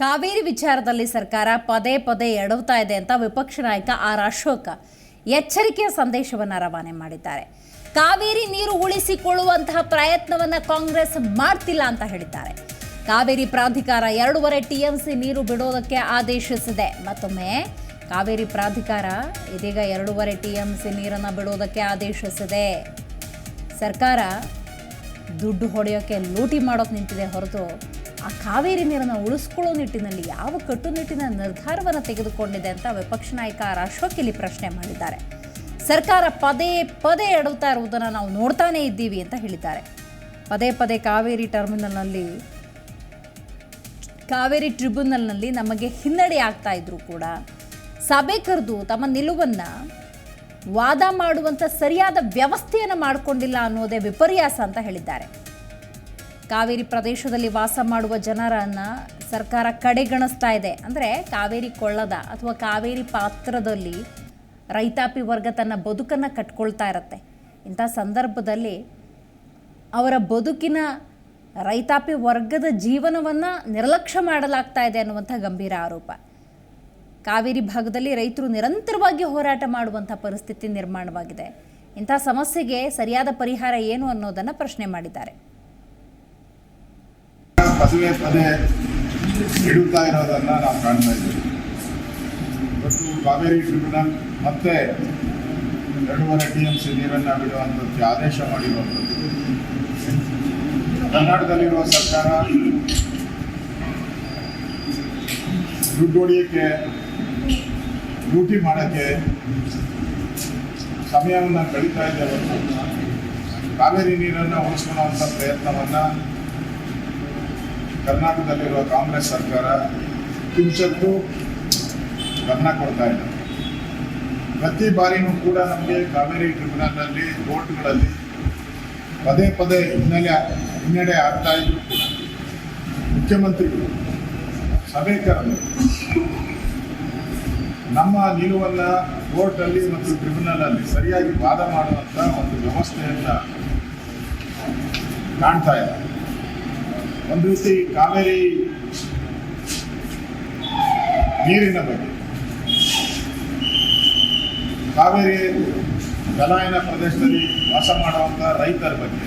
ಕಾವೇರಿ ವಿಚಾರದಲ್ಲಿ ಸರ್ಕಾರ ಪದೇ ಪದೇ ಎಡವ್ತಾ ಇದೆ ಅಂತ ವಿಪಕ್ಷ ನಾಯಕ ಆರ್ ಅಶೋಕ ಎಚ್ಚರಿಕೆಯ ಸಂದೇಶವನ್ನು ರವಾನೆ ಮಾಡಿದ್ದಾರೆ. ಕಾವೇರಿ ನೀರು ಉಳಿಸಿಕೊಳ್ಳುವಂತಹ ಪ್ರಯತ್ನವನ್ನ ಕಾಂಗ್ರೆಸ್ ಮಾಡ್ತಿಲ್ಲ ಅಂತ ಹೇಳಿದ್ದಾರೆ. ಕಾವೇರಿ ಪ್ರಾಧಿಕಾರ ಎರಡೂವರೆ ಟಿಎಂಸಿ ನೀರು ಬಿಡೋದಕ್ಕೆ ಆದೇಶಿಸಿದೆ. ಮತ್ತೊಮ್ಮೆ ಕಾವೇರಿ ಪ್ರಾಧಿಕಾರ ಇದೀಗ ಎರಡೂವರೆ ಟಿಎಂಸಿ ನೀರನ್ನು ಬಿಡೋದಕ್ಕೆ ಆದೇಶಿಸಿದೆ. ಸರ್ಕಾರ ದುಡ್ಡು ಹೊಡೆಯೋಕ್ಕೆ ಲೂಟಿ ಮಾಡೋಕೆ ನಿಂತಿದೆ ಹೊರತು ಆ ಕಾವೇರಿ ನೀರನ್ನು ಉಳಿಸ್ಕೊಳ್ಳೋ ನಿಟ್ಟಿನಲ್ಲಿ ಯಾವ ಕಟ್ಟುನಿಟ್ಟಿನ ನಿರ್ಧಾರವನ್ನು ತೆಗೆದುಕೊಂಡಿದೆ ಅಂತ ವಿಪಕ್ಷ ನಾಯಕ ಆರ್ ಅಶೋಕ್ ಇಲ್ಲಿ ಪ್ರಶ್ನೆ ಮಾಡಿದ್ದಾರೆ. ಸರ್ಕಾರ ಪದೇ ಪದೇ ಎಡುತ್ತಾ ಇರುವುದನ್ನು ನಾವು ನೋಡ್ತಾನೇ ಇದ್ದೀವಿ ಅಂತ ಹೇಳಿದ್ದಾರೆ. ಪದೇ ಪದೇ ಕಾವೇರಿ ಟರ್ಮಿನಲ್ನಲ್ಲಿ, ಕಾವೇರಿ ಟ್ರಿಬ್ಯುನಲ್ನಲ್ಲಿ ನಮಗೆ ಹಿನ್ನಡೆ ಆಗ್ತಾ ಇದ್ರು ಕೂಡ ಸಭೆ ಕರೆದು ತಮ್ಮ ನಿಲುವನ್ನು ವಾದ ಮಾಡುವಂಥ ಸರಿಯಾದ ವ್ಯವಸ್ಥೆಯನ್ನು ಮಾಡಿಕೊಂಡಿಲ್ಲ ಅನ್ನೋದೇ ವಿಪರ್ಯಾಸ ಅಂತ ಹೇಳಿದ್ದಾರೆ. ಕಾವೇರಿ ಪ್ರದೇಶದಲ್ಲಿ ವಾಸ ಮಾಡುವ ಜನರನ್ನ ಸರ್ಕಾರ ಕಡೆಗಣಿಸ್ತಾ ಇದೆ. ಅಂದರೆ ಕಾವೇರಿ ಕೊಳ್ಳದ ಅಥವಾ ಕಾವೇರಿ ಪಾತ್ರದಲ್ಲಿ ರೈತಾಪಿ ವರ್ಗ ತನ್ನ ಬದುಕನ್ನು ಕಟ್ಕೊಳ್ತಾ ಇರತ್ತೆ. ಇಂಥ ಸಂದರ್ಭದಲ್ಲಿ ಅವರ ಬದುಕಿನ ರೈತಾಪಿ ವರ್ಗದ ಜೀವನವನ್ನು ನಿರ್ಲಕ್ಷ್ಯ ಮಾಡಲಾಗ್ತಾ ಇದೆ ಅನ್ನುವಂಥ ಗಂಭೀರ ಆರೋಪ. ಕಾವೇರಿ ಭಾಗದಲ್ಲಿ ರೈತರು ನಿರಂತರವಾಗಿ ಹೋರಾಟ ಮಾಡುವಂಥ ಪರಿಸ್ಥಿತಿ ನಿರ್ಮಾಣವಾಗಿದೆ. ಇಂಥ ಸಮಸ್ಯೆಗೆ ಸರಿಯಾದ ಪರಿಹಾರ ಏನು ಅನ್ನೋದನ್ನು ಪ್ರಶ್ನೆ ಮಾಡಿದ್ದಾರೆ. ಪದವೇ ಪದೇ ಇಡುತ್ತಾ ಇರೋದನ್ನ ನಾವು ಕಾಣ್ತಾ ಇದ್ದೀವಿ. ಇವತ್ತು ಕಾವೇರಿ ಟ್ರಿಬ್ಯುನಲ್ ಮತ್ತೆ ಎರಡೂವರೆ ಟಿ ಎಂ ಸಿ ನೀರನ್ನು ಬಿಡುವಂಥದ್ದು ಆದೇಶ ಮಾಡಿರುವಂಥದ್ದು ಕರ್ನಾಟಕದಲ್ಲಿರುವ ಸರ್ಕಾರ ದುಡ್ಡು ಹೊಡಿಯಕ್ಕೆ, ಲೂಟಿ ಮಾಡೋಕ್ಕೆ ಸಮಯವನ್ನು ಕಳೀತಾ ಇದೆ ಹೊರತು. ಕಾವೇರಿ ನೀರನ್ನು ಉಳಿಸ್ಕೊಳ್ಳುವಂಥ ಪ್ರಯತ್ನವನ್ನು ಕರ್ನಾಟಕದಲ್ಲಿರುವ ಕಾಂಗ್ರೆಸ್ ಸರ್ಕಾರ ಕಿಂಚಕ್ಕೂ ಗಮನ ಕೊಡ್ತಾ ಇಲ್ಲ ಪ್ರತಿ ಬಾರಿನೂ ಕೂಡ ನಮಗೆ ಕಾವೇರಿ ಟ್ರಿಬ್ಯುನಲ್ನಲ್ಲಿ ಕೋರ್ಟ್ಗಳಲ್ಲಿ ಪದೇ ಪದೇ ಹಿನ್ನೆಲೆ ಹಿನ್ನಡೆ ಆಗ್ತಾ ಇದ್ರು ಕೂಡ ಮುಖ್ಯಮಂತ್ರಿಗಳು ಸಭೆ ಕರೆದು ನಮ್ಮ ನಿಲುವನ್ನು ಕೋರ್ಟಲ್ಲಿ ಮತ್ತು ಟ್ರಿಬ್ಯುನಲಲ್ಲಿ ಸರಿಯಾಗಿ ವಾದ ಮಾಡುವಂಥ ಒಂದು ವ್ಯವಸ್ಥೆಯನ್ನು ಕಾಣ್ತಾ ಇಲ್ಲ ಒಂದು ಕಾವೇರಿ ನೀರಿನ ಬಗ್ಗೆ. ಕಾವೇರಿ ಜಲಾಯನ ಪ್ರದೇಶದಲ್ಲಿ ವಾಸ ಮಾಡುವಂಥ ರೈತರ ಬಗ್ಗೆ.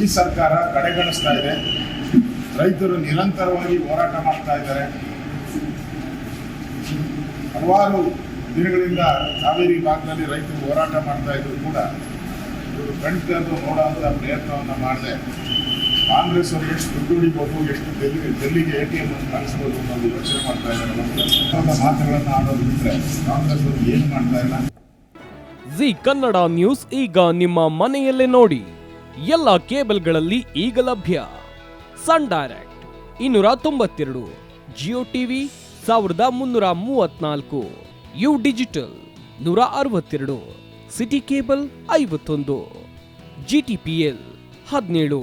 ಈ ಸರ್ಕಾರ ಕಡೆಗಣಿಸ್ತಾ ಇದೆ. ರೈತರು ನಿರಂತರವಾಗಿ ಹೋರಾಟ ಮಾಡ್ತಾ ಇದ್ದಾರೆ. ಹಲವಾರು ದಿನಗಳಿಂದ ಕಾವೇರಿ ಭಾಗದಲ್ಲಿ ರೈತರು ಹೋರಾಟ ಮಾಡ್ತಾ ಇದ್ರು ಕೂಡ ಇವರು ಕಣ್ತಂದು ನೋಡುವಂಥ ಪ್ರಯತ್ನವನ್ನು ಮಾಡದೆ. ಕಾಂಗ್ರೆಸ್ ಅವರು ಎಷ್ಟು ದುಡ್ಡು ಎಷ್ಟು ಡೆಲ್ಲಿ ಡೆಲ್ಲಿಗೆ ಎ ಟಿ ಎಂ ಅನ್ನು ಕಳಿಸ್ಬೋದು ಅನ್ನೋದು ಯೋಚನೆ ಮಾಡ್ತಾ ಇದ್ದಾರೆ. ಮಾತುಗಳನ್ನು ಆಡೋದು ಬಿಟ್ಟರೆ ಕಾಂಗ್ರೆಸ್ ಅವರು ಏನು ಮಾಡ್ತಾ ಇಲ್ಲ? ಜಿ ಕನ್ನಡ ನ್ಯೂಸ್ ಈಗ ನಿಮ್ಮ ಮನೆಯಲ್ಲೇ ನೋಡಿ. ಎಲ್ಲ ಕೇಬಲ್ಗಳಲ್ಲಿ ಈಗ ಲಭ್ಯ. ಸನ್ ಡೈರೆಕ್ಟ್ ಇನ್ನೂರ ತೊಂಬತ್ತೆರಡು, ಜಿಯೋ ಟಿವಿ ಸಾವಿರದ ಮುನ್ನೂರ ಮೂವತ್ನಾಲ್ಕು, ಯು ಡಿಜಿಟಲ್ ನೂರ ಅರವತ್ತೆರಡು, ಸಿಟಿ ಕೇಬಲ್ ಐವತ್ತೊಂದು, ಜಿ ಟಿ ಪಿ ಎಲ್ ಹದಿನೇಳು.